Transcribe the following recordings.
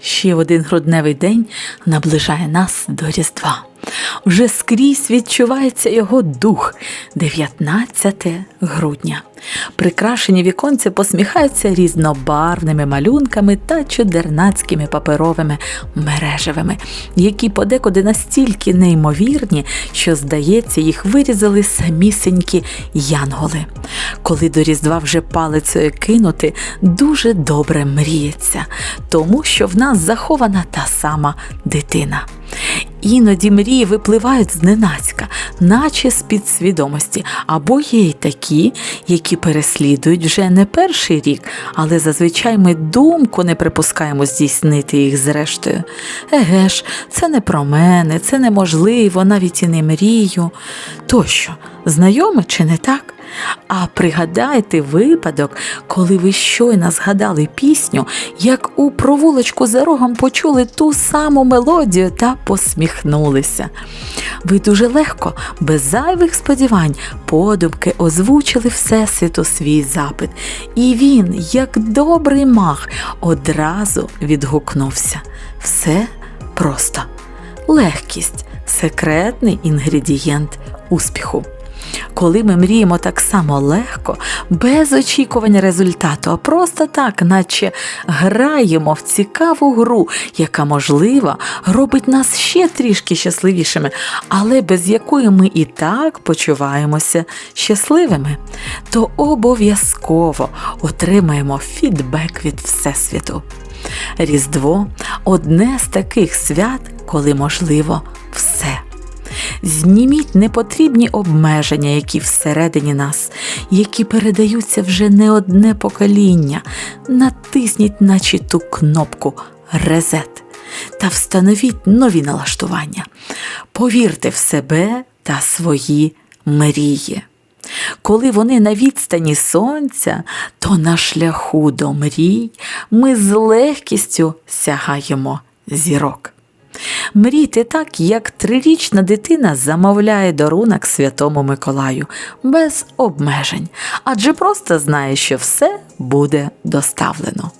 Ще один грудневий день наближає нас до Різдва. Вже скрізь відчувається його дух 19 грудня. Прикрашені віконці посміхаються різнобарвними малюнками та чудернацькими паперовими мережевими, які подекуди настільки неймовірні, що, здається, їх вирізали самісінькі янголи. Коли до Різдва вже палицею кинути, дуже добре мріється, тому що в нас захована та сама дитина. Іноді мрії випливають зненацька, наче з підсвідомості, або є й такі, які переслідують вже не перший рік, але зазвичай ми думку не припускаємо здійснити їх зрештою. Еге ж, це не про мене, це неможливо, навіть і не мрію. Тощо, знайоме чи не так? А пригадайте випадок, коли ви щойно згадали пісню, як у провулочку за рогом почули ту саму мелодію та посміхнулися. Ви дуже легко, без зайвих сподівань, подумки озвучили Всесвіту свій запит, і він, як добрий мах, одразу відгукнувся. Все просто легкість секретний інгредієнт успіху. Коли ми мріємо так само легко, без очікування результату, а просто так, наче граємо в цікаву гру, яка, можливо, робить нас ще трішки щасливішими, але без якої ми і так почуваємося щасливими, то обов'язково отримаємо фідбек від Всесвіту. Різдво одне з таких свят, коли можливо. Зніміть непотрібні обмеження, які всередині нас, які передаються вже не одне покоління. Натисніть наче ту кнопку Резет та встановіть нові налаштування. Повірте в себе та свої мрії. Коли вони на відстані сонця, то на шляху до мрій ми з легкістю сягаємо зірок. Мрійте так, як трирічна дитина замовляє дарунок Святому Миколаю без обмежень, адже просто знає, що все буде доставлено.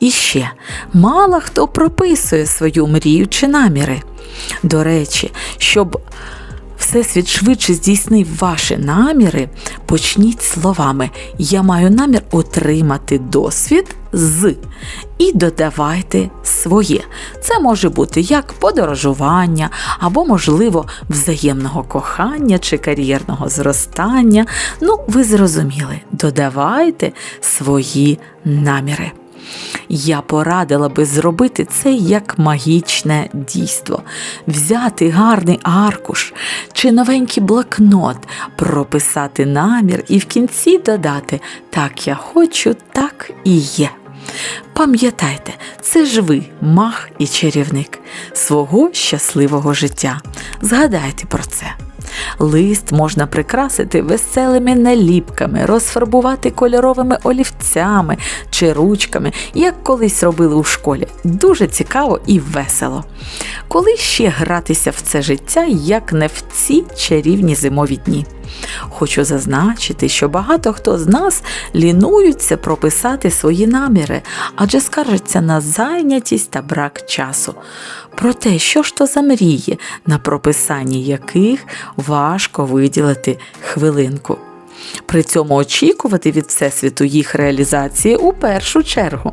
І ще мало хто прописує свою мрію чи наміри. До речі, щоб Всесвіт швидше здійснив ваші наміри, почніть словами Я маю намір отримати досвід з і додавайте своє. Це може бути як подорожування, або, можливо, взаємного кохання чи кар'єрного зростання. Ну, ви зрозуміли, додавайте свої наміри. Я порадила би зробити це як магічне дійство, взяти гарний аркуш чи новенький блокнот, прописати намір і в кінці додати Так я хочу, так і є. Пам'ятайте, це ж ви, мах і чарівник свого щасливого життя. Згадайте про це. Лист можна прикрасити веселими наліпками, розфарбувати кольоровими олівцями чи ручками, як колись робили у школі. Дуже цікаво і весело. Коли ще гратися в це життя, як не в ці чарівні зимові дні. Хочу зазначити, що багато хто з нас лінуються прописати свої наміри, адже скаржаться на зайнятість та брак часу. Про те, що ж то за мрії, на прописанні яких важко виділити хвилинку. При цьому очікувати від Всесвіту їх реалізації у першу чергу.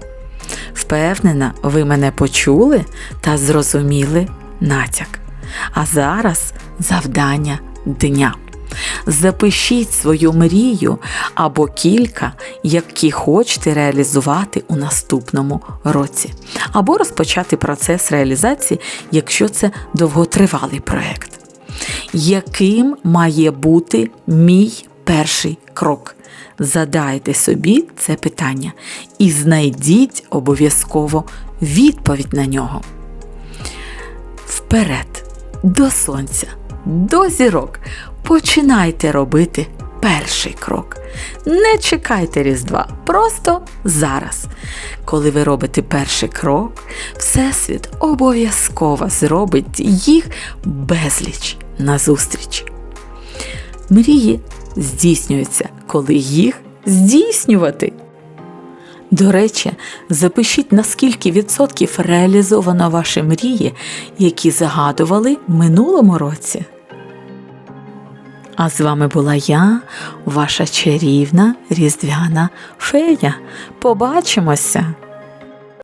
Впевнена, ви мене почули та зрозуміли натяк. А зараз завдання дня. Запишіть свою мрію або кілька, які хочете реалізувати у наступному році, або розпочати процес реалізації, якщо це довготривалий проєкт. Яким має бути мій перший крок? Задайте собі це питання і знайдіть обов'язково відповідь на нього. Вперед, до сонця, до зірок. Починайте робити перший крок. Не чекайте Різдва, просто зараз. Коли ви робите перший крок, Всесвіт обов'язково зробить їх безліч назустріч. Мрії здійснюються, коли їх здійснювати. До речі, запишіть, наскільки відсотків реалізовано ваші мрії, які загадували в минулому році. А з вами була я, ваша чарівна різдвяна фея. Побачимося!